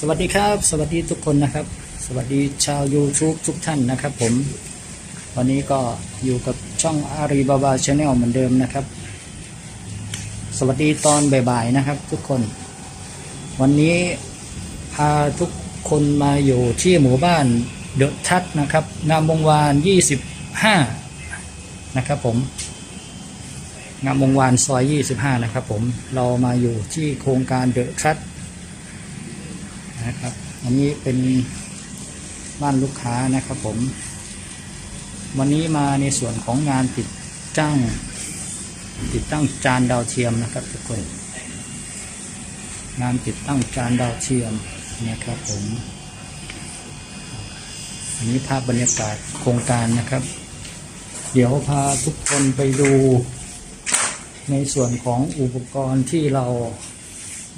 สวัสดีครับ สวัสดีทุกคนนะครับ สวัสดีชาว YouTube ทุกท่านนะครับ ผม วันนี้ก็อยู่กับช่องอารีบาบาชาแนลเหมือนเดิมนะครับ สวัสดีตอนบ่ายๆนะครับ ทุกคน วันนี้พาทุกคนมาอยู่ที่หมู่บ้านเดอะทัศนะครับงามวงวาน 25 นะครับผมงามวงวานซอย 25 นะครับผมเรามาอยู่ที่โครงการเดอะทัศ นะครับ อันนี้เป็นบ้านลูกค้านะครับผม วันนี้มาในส่วนของงานติดตั้ง ติดตั้งจานดาวเทียมนะครับทุกคน งานติดตั้งจานดาวเทียมนะครับผม อันนี้ภาพบรรยากาศโครงการนะครับ เดี๋ยวพาทุกคนไปดูในส่วนของอุปกรณ์ที่เรา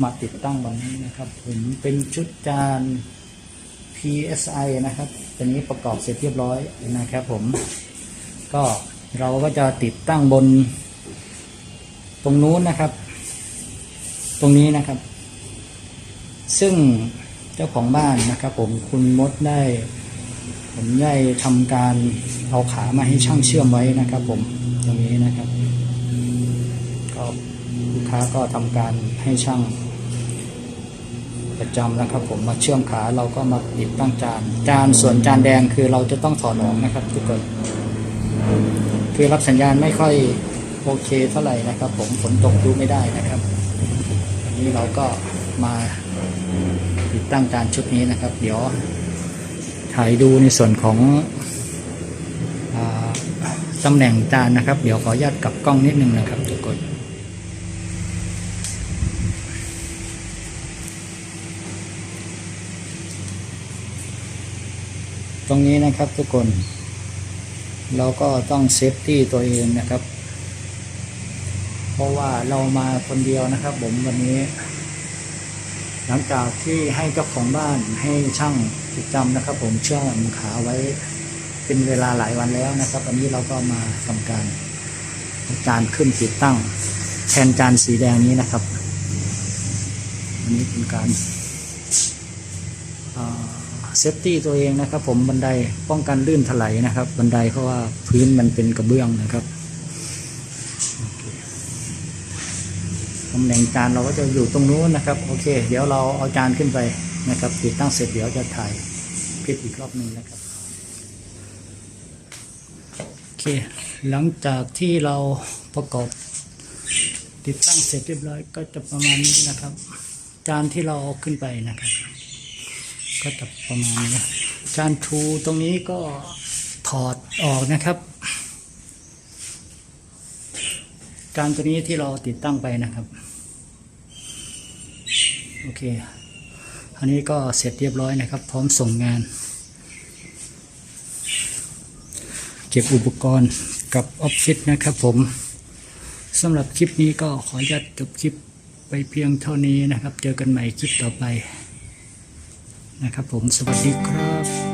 มาติดตั้งวันนี้นะครับผมเป็นชุดจาน PSI นะครับตัวนี้ประกอบเสร็จเรียบร้อยนะครับผม ก็เราก็จะติดตั้งบน ตรงนู้นนะครับ ตรงนี้นะครับ ซึ่งเจ้าของบ้านนะครับ ผมคุณมดได้ ผมได้ทำการเอาขามาให้ช่างเชื่อมไว้นะครับ ผมตรงนี้นะครับก็ลูกค้าก็ทำการให้ช่าง ประจำนะครับ ผมมาเชื่อมขาเราก็มาติดตั้งจาน จานส่วนจานแดงคือเราจะต้องถอดออกนะครับ ทุกคน คือรับสัญญาณไม่ค่อยโอเคเท่าไหร่นะครับ ผมฝนตกดูไม่ได้นะครับอันนี้เราก็มาติดตั้งจานชุดนี้นะครับ เดี๋ยวถ่ายดูในส่วนของอตำแหน่งจานนะครับ เดี๋ยวขออนุญาตกลับกล้องนิดนึงนะครับทุกคน ตรงนี้นะครับทุกคน เราก็ต้องเซฟตี้ตัวเองนะครับ เพราะว่าเรามาคนเดียวนะครับ ผมวันนี้ หลังจากที่ให้เจ้าของบ้านให้ช่างติดจำนะครับ ผมเชื่อมขาไว้เป็นเวลาหลายวันแล้วนะครับ อันนี้เราก็มาทำการจานขึ้นติดตั้ง แทนจานสีแดงนี้นะครับ อันนี้เป็นการ เซฟตี้ตัวเองนะครับ ผมบันไดป้องกันลื่นถลายนะครับ บันไดเพราะว่าพื้นมันเป็นกระเบื้องนะครับตำแหน่งจานเราก็จะอยู่ตรงนู้นนะครับโอเค เดี๋ยวเราเอาจานขึ้นไปนะครับติดตั้งเสร็จเดี๋ยวจะถ่ายคลิปอีกรอบหนึ่งนะครับโอเค หลังจากที่เราประกอบติดตั้งเสร็จเรียบร้อยก็จะประมาณนี้นะครับ จานที่เราเอาขึ้นไปนะครับ ก็จะประมาณนี้จานทูตรงนี้ก็ถอดออกนะครับจานตัวนี้ที่เราติดตั้งไปนะครับ โอเค อันนี้ก็เสร็จเรียบร้อยนะครับ พร้อมส่งงาน เก็บอุปกรณ์กับออฟฟิศนะครับผมสำหรับคลิปนี้ก็ขออนุญาตจบคลิปไปเพียงเท่านี้นะครับ เจอกันใหม่คลิปต่อไป นะครับผมสวัสดีครับ